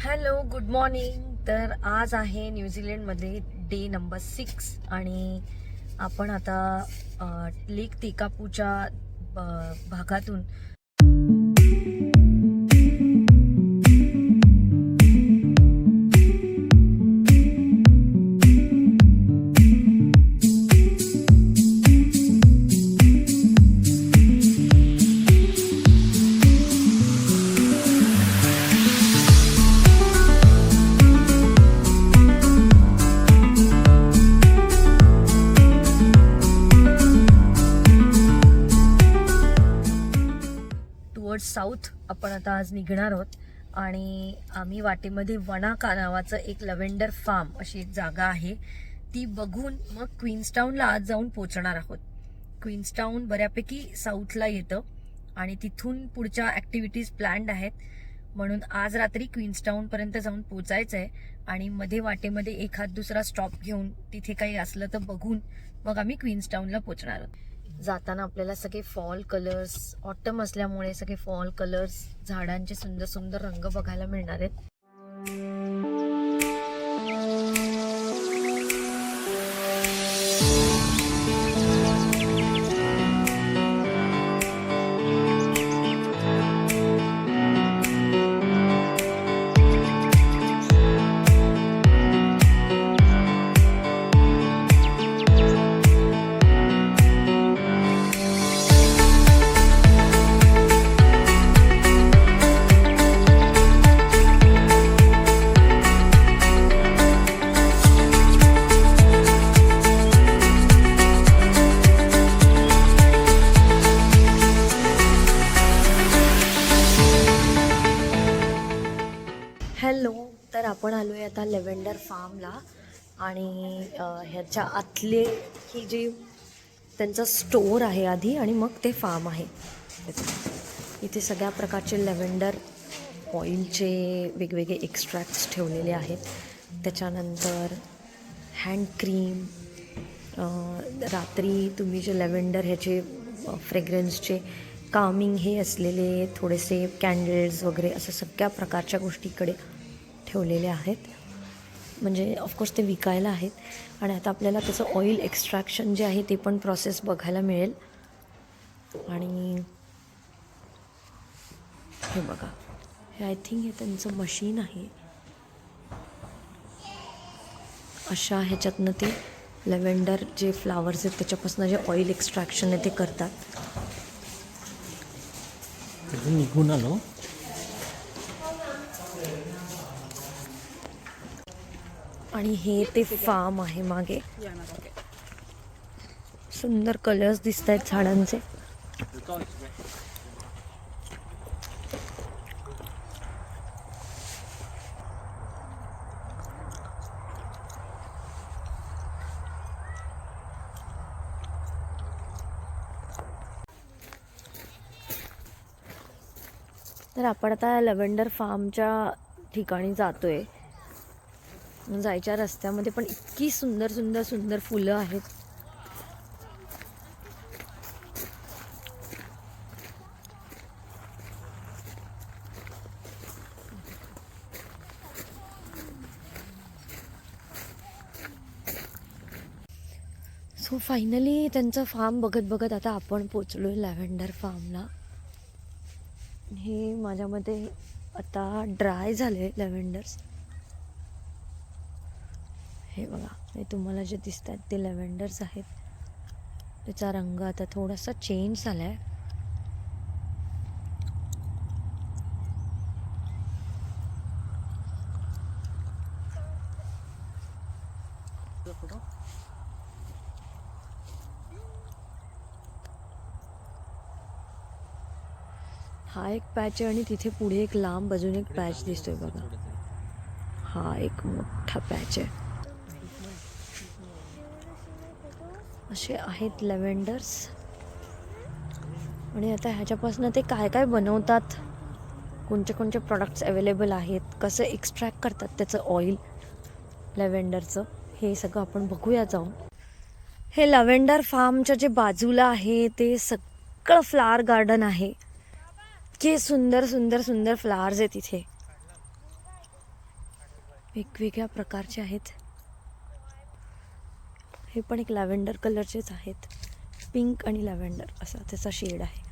Hello good morning. तर आज आहे न्यूझीलंडमध्ये डे नंबर सिक्स आणि आपण आता लेक तिकापूच्या भागातून साऊथ आपण आता आज निघणार आहोत. आणि आम्ही वाटेमध्ये वनाका नावाचं एक लव्हेंडर फार्म अशी एक जागा आहे. ती बघून मग क्वीन्सटाऊनला आज जाऊन पोचणार आहोत. क्वीन्सटाऊन बऱ्यापैकी साऊथला येतं आणि तिथून पुढच्या ॲक्टिव्हिटीज प्लॅन्ड आहेत. म्हणून आज रात्री क्वीन्सटाऊनपर्यंत जाऊन पोचायचं आहे आणि मध्ये वाटेमध्ये एखाद दुसरा स्टॉप घेऊन तिथे काही असलं तर बघून मग आम्ही क्वीन्सटाऊनला पोचणार आहोत. जाताना आपल्याला सगळे फॉल कलर्स ऑटम असल्यामुळे सगळे फॉल कलर्स झाडांचे सुंदर सुंदर रंग बघायला मिळणार आहेत. आणि ह्याच्या आतले ही जी त्यांचा स्टोअर आहे आधी आणि मग ते फार्म आहे. इथे सगळ्या प्रकारचे लॅव्हेंडर ऑइलचे वेगवेगळे एक्स्ट्रॅक्ट्स ठेवलेले आहेत. त्याच्यानंतर हँड क्रीम रात्री तुम्ही जे लॅव्हेंडर ह्याचे फ्रेग्रन्सचे कामिंग हे असलेले थोडेसे कॅन्डल्स वगैरे असं सगळ्या प्रकारच्या गोष्टीकडे ठेवलेले ठेवलेल्या आहेत. म्हणजे ऑफकोर्स ते विकायला आहेत. आणि आता आपल्याला त्याचं ऑइल एक्स्ट्रॅक्शन जे आहे ते पण प्रोसेस बघायला मिळेल. आणि हे बघा. हे आय थिंक हे त्यांचं मशीन आहे. अशा ह्याच्यातनं ते लेव्हेंडर जे फ्लावर्स आहेत त्याच्यापासून जे ऑइल एक्स्ट्रॅक्शन आहे ते करतात. निघून आलो. आणि हे ते फार्म आहे मागे. सुंदर कलर्स दिसत आहेत झाडांचे. तर आपण आता लव्हेंडर फार्मच्या ठिकाणी जातोय. जायच्या रस्त्यामध्ये पण इतकी सुंदर सुंदर सुंदर फुलं आहेत. सो फायनली त्यांचं फार्म बघत बघत आता आपण पोचलो आहे लॅव्हेंडर फार्मला हे माझ्यामध्ये आता ड्राय झाले लॅव्हेंडर्स हे बघा हे तुम्हाला जे दिसत आहेत ते लॅव्हेंडर्स आहेत. त्याचा रंग आता थोडासा चेंज झाला आहे हा एक पॅच आहे आणि तिथे पुढे एक लांब अजून एक पॅच दिसतोय बघा. हा एक मोठा पॅच आहे. असे आहेत लव्हेंडर्स. आणि आता ह्याच्यापासून ते काय काय बनवतात? कोणते कोणते प्रॉडक्ट्स अवेलेबल आहेत? कसं एक्स्ट्रॅक्ट करतात त्याचं ऑइल लव्हेंडरचं. हे सगळं आपण बघूया जाऊन. हे लव्हेंडर फार्मच्या जे बाजूला आहे ते सगळं फ्लावर गार्डन आहे. इतके सुंदर सुंदर सुंदर फ्लावर्स आहेत तिथे वेगवेगळ्या प्रकारचे आहेत. हे पण एक लॅव्हेंडर कलरचेच आहेत. पिंक आणि लॅव्हेंडर असा त्याचा शेड आहे.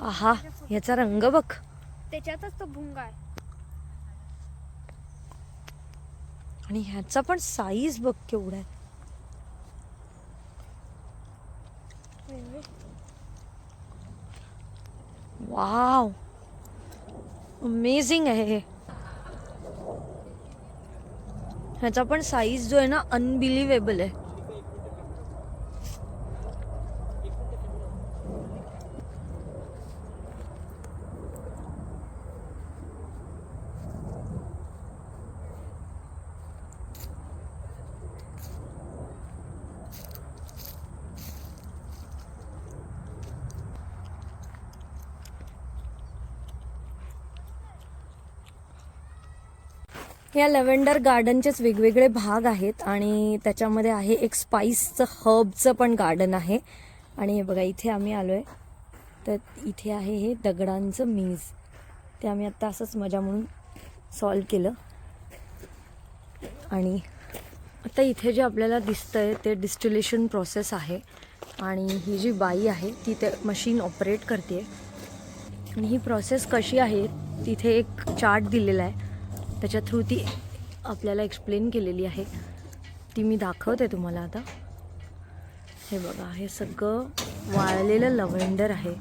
आहा याचा रंग बघ. त्याच्यातच तो भुंगा आहे. आणि ह्याचा पण साईज बघ केवढा आहे. वाव अमेझिंग आहे हे. ह्याचा पण साईज जो आहे ना अनबिलिव्हेबल आहे. या लव्हेंडर गार्डनचेच वेगवेगळे भाग आहेत आणि त्याच्यामध्ये आहे एक स्पाईसचं हर्बचं पण गार्डन आहे. आणि हे बघा इथे आम्ही आलो आहे तर इथे आहे हे दगडांचं मीज. ते आम्ही आत्ता असंच मजा म्हणून सॉल्व केलं. आणि आता इथे जे आपल्याला दिसतं आहे ते डिस्टिलेशन प्रोसेस आहे. आणि ही जी बाई आहे ती ते मशीन ऑपरेट करते आणि ही प्रोसेस कशी आहे तिथे एक चार्ट दिलेला आहे. त्याच्या थ्रू ती आपल्याला एक्सप्लेन केलेली आहे. ती मी दाखवते तुम्हाला आता. हे बघा हे सगळं वाळलेलं लव्हेंडर आहे.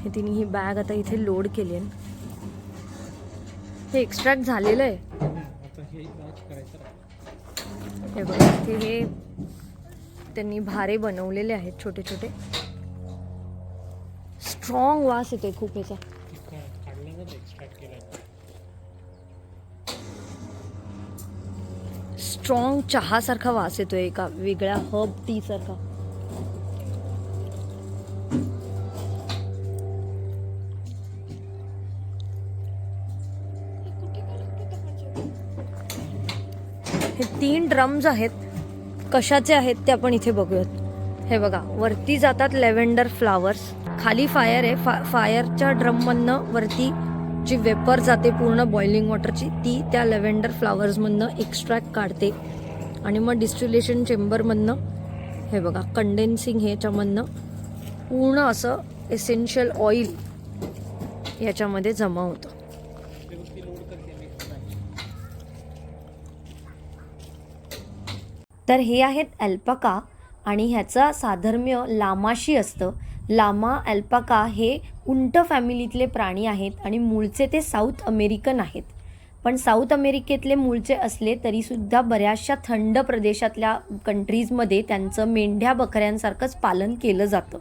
हे तिने ही बॅग आता इथे लोड केली आहे. हे एक्स्ट्रॅक्ट झालेलं आहे. हे हे बघा इथे हे त्यांनी भारे बनवलेले आहेत छोटे छोटे स्ट्रॉंग वास येते खूप याचा. स्टार्ट केलं स्ट्रॉंग चहासारखा वास येतोय एका वेगळ्या हब टी सारखा हे तीन ड्रम्स आहेत. कशाचे आहेत ते आपण इथे बघूयात. हे बघा वरती जातात लेव्हेंडर फ्लावर्स खाली फायर आहे. फा फायरच्या ड्रममधनं वरती जी वेपर जाते पूर्ण बॉइलिंग वॉटरची ती त्या लेव्हेंडर फ्लावर्समधनं एक्स्ट्रॅक्ट काढते. आणि मग डिस्टिलेशन चेंबरमधनं हे बघा कंडेन्सिंग ह्याच्यामधनं पूर्ण असं एसेन्शियल ऑइल याच्यामध्ये जमा होतं. तर हे आहेत अल्पका आणि ह्याचं साधर्म्य लामाशी असतं. लामा अल्पाका हे उंट फॅमिलीतले प्राणी आहेत आणि मूळचे ते साऊथ अमेरिकन आहेत. पण साऊथ अमेरिकेतले मूळचे असले तरीसुद्धा बऱ्याचशा थंड प्रदेशातल्या कंट्रीजमध्ये त्यांचं मेंढ्या बकऱ्यांसारखंच पालन केलं जातं.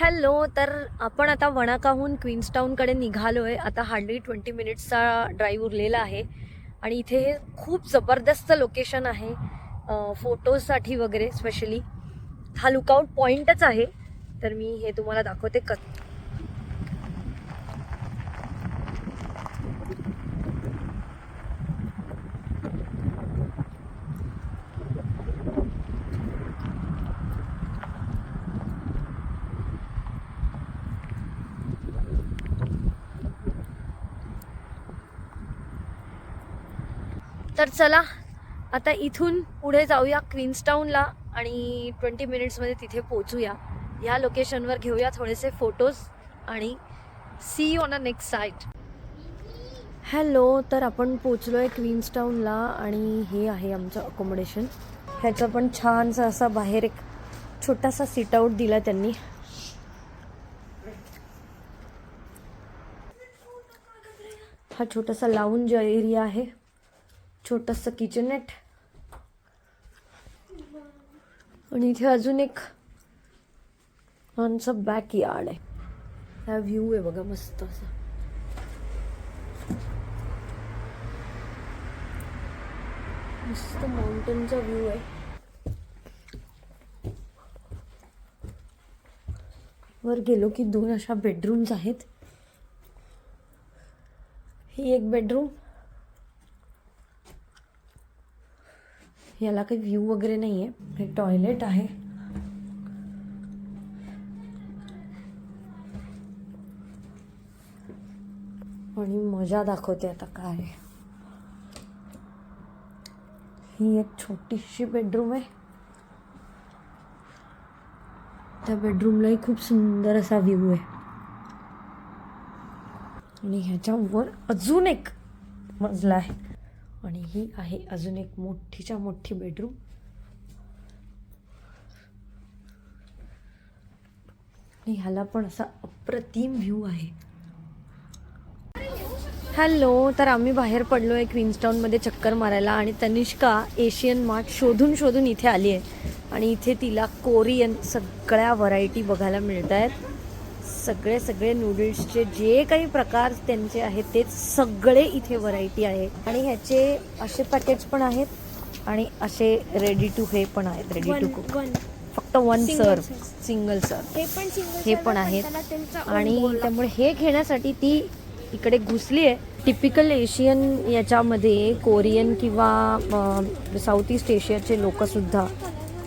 हॅलो तर आपण आता वणाकाहून क्वीन्सटाऊनकडे निघालो आहे आता हार्डली ट्वेंटी मिनिट्सचा ड्राईव्ह उरलेला आहे. आणि इथे हे खूप जबरदस्त लोकेशन आहे. फोटोजसाठी वगैरे स्पेशली हा लुकआउट पॉईंटच आहे. तर मी हे तुम्हाला दाखवते क तर चला आता इथून पुढे जाऊया क्वीन्सटाऊनला आणि ट्वेंटी मिनिट्समध्ये तिथे पोचूया. या लोकेशनवर घेऊया थोडेसे फोटोज आणि see on a next site hello तर आपण पोचलो आहे क्वीन्सटाऊनला आणि हे आहे आमचं अकोमोडेशन ह्याचा पण छानसा असा बाहेर एक छोटासा सिट आऊट दिला त्यांनी. हा छोटासा लाऊंज एरिया आहे. छोटंसं किचनेट आणि इथे अजून एक आमचं बॅक यार्ड आहे हा व्ह्यू आहे बघा मस्त असा. मस्त माउंटेनचा व्ह्यू आहे. वर गेलो की दोन अशा बेडरूम्स आहेत. ही एक बेडरूम याला काही व्ह्यू वगैरे नाही आहे हे टॉयलेट आहे. आणि मजा दाखवते आता काय. ही एक छोटीशी बेडरूम आहे. त्या बेडरूमलाही खूप सुंदर असा व्ह्यू आहे. आणि ह्याच्यावर अजून एक मजला आहे. आणि ही आहे अजून एक मोठीच्या मोठी बेडरूम आणि ह्याला पण असा अप्रतिम व्ह्यू आहे. हॅलो तर आम्ही बाहेर पडलो आहे क्वीन्सटाऊनमध्ये चक्कर मारायला आणि तनिष्का एशियन मार्ट शोधून शोधून इथे आली आहे. आणि इथे तिला कोरियन सगळ्या व्हरायटी बघायला मिळत आहेत सगळे सगळे नूडल्सचे जे काही प्रकार त्यांचे आहेत ते सगळे इथे व्हरायटी आहे आणि ह्याचे असे पॅकेट्स पण आहेत आणि असे रेडी टू हे पण आहेत रेडी टू कुक फक्त वन सर्व. सिंगल सर्व हे पण हे पण आहेत. आणि त्यामुळे हे घेण्यासाठी ती इकडे घुसली आहे. टिपिकल एशियन याच्यामध्ये कोरियन किंवा साऊथ ईस्ट एशियाचे लोक सुद्धा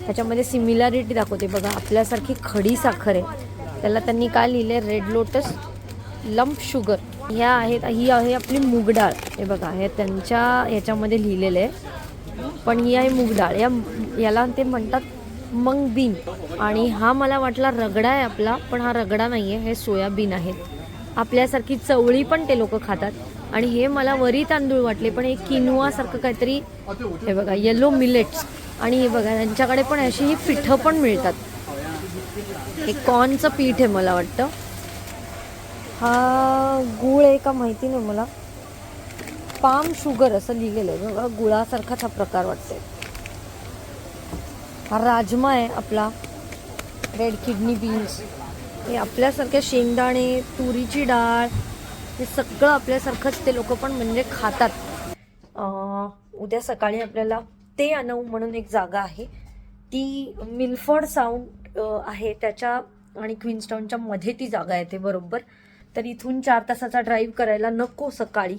त्याच्यामध्ये सिमिलॅरिटी दाखवते. बघा आपल्यासारखी खडी साखर आहे. त्याला त्यांनी काय लिहिले रेड लोटस लंप शुगर ह्या आहेत ही आहे आपली मूग डाळ. हे बघा हे त्यांच्या ह्याच्यामध्ये लिहिलेलं आहे. पण ही आहे मूग डाळ. या याला ते म्हणतात मंग बीन आणि हा मला वाटला रगडा आहे आपला पण हा रगडा नाही आहे हे सोयाबीन आहेत आपल्यासारखी चवळी पण ते लोक खातात. आणि हे मला वरी तांदूळ वाटले पण हे किनुआसारखं काहीतरी हे बघा येलो मिलेट्स आणि हे बघा त्यांच्याकडे पण अशी ही पिठं पण मिळतात. हे कॉर्नचं पीठ आहे मला वाटतं. हा गुळ आहे का माहिती नाही मला. पाम शुगर असं लिहिलेलं आहे बघा गुळासारखाच हा प्रकार वाटतोय. हा राजमा आहे आपला रेड किडनी बीन्स हे आपल्यासारख्या शेंगदाणे तुरीची डाळ हे सगळं आपल्यासारखंच ते लोक पण म्हणजे खातात. उद्या सकाळी आपल्याला ते अनऊ म्हणून एक जागा आहे. ती मिल्फर्ड साऊंड आहे त्याच्या आणि क्विन्सटाऊनच्या मध्ये ती जागा येते बरोबर. तर इथून चार तासाचा ड्राईव्ह करायला नको सकाळी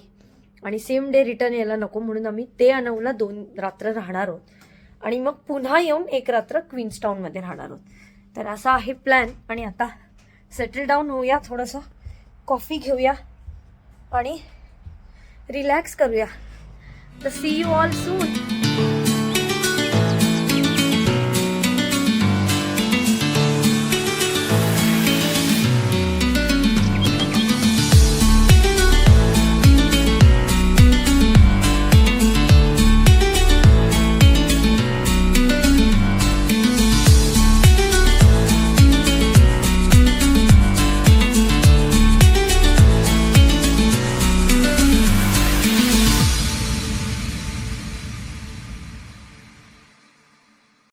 आणि सेम डे रिटर्न यायला नको म्हणून आम्ही ते अनवला दोन रात्र राहणार आहोत. आणि मग पुन्हा येऊन एक रात्र क्वीन्सटाऊनमध्ये राहणार आहोत. तर असा आहे प्लॅन आणि आता सेटल डाऊन होऊया थोडंसं कॉफी घेऊया आणि रिलॅक्स करूया. तर सी यू ऑल सून